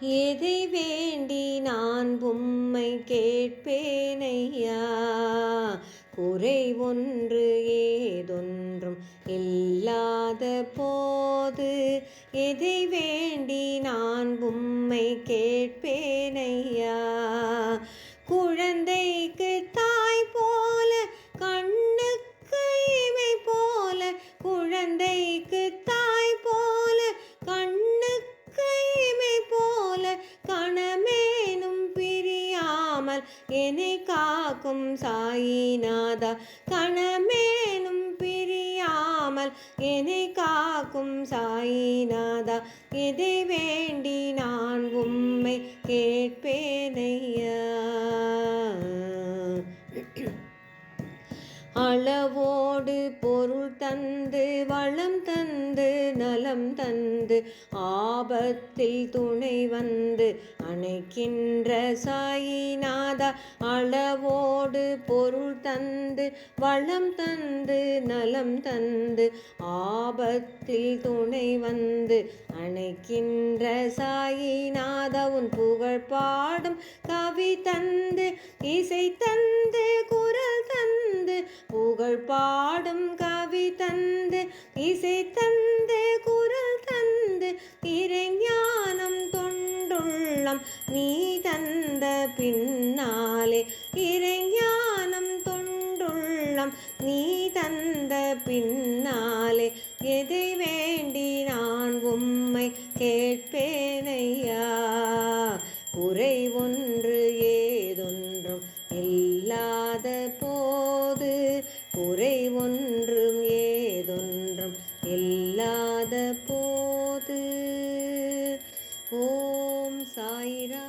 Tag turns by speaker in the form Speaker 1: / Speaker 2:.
Speaker 1: எதை வேண்டி நான் பொம்மை கேட்பேனையா? குறை ஒன்று ஏதொன்றும் இல்லாத போது எதை வேண்டி நான் பொம்மை கேட்பேன் பிரியாமல் என்னை காக்கும் சாயிநாதா கணமேனும் பிரியாமல் என்னை காக்கும் சாயிநாதா எதை வேண்டி நான் உம்மை கேட்பேனே? அளவோடு பொருள் தந்து வளம் தந்து நலம் தந்து ஆபத்தில் துணை வந்து அணைக்கின்ற சாயிநாதா. அளவோடு பொருள் தந்து வளம் தந்து நலம் தந்து ஆபத்தில் துணை வந்து அணைக்கின்ற சாயிநாதா. உன் புகழ் பாடும் கவி தந்து இசை தந்து தந்து புகழ் பாடும் கவி தந்து இசை தந்து குரல் தந்து இறைஞானம் தொண்டுள்ளம் நீ தந்த பின்னாலே. இறைஞானம் தொண்டுள்ளம் நீ தந்த பின்னாலே. எதை வேண்டி நான் உம்மை கேட்பேனையா? குறை ஒன்று ஏதொன்றும் இல்லாத போது குறை ஒன்றும் ஏதொன்றும் இல்லாத போது ஓம் சாய்ரா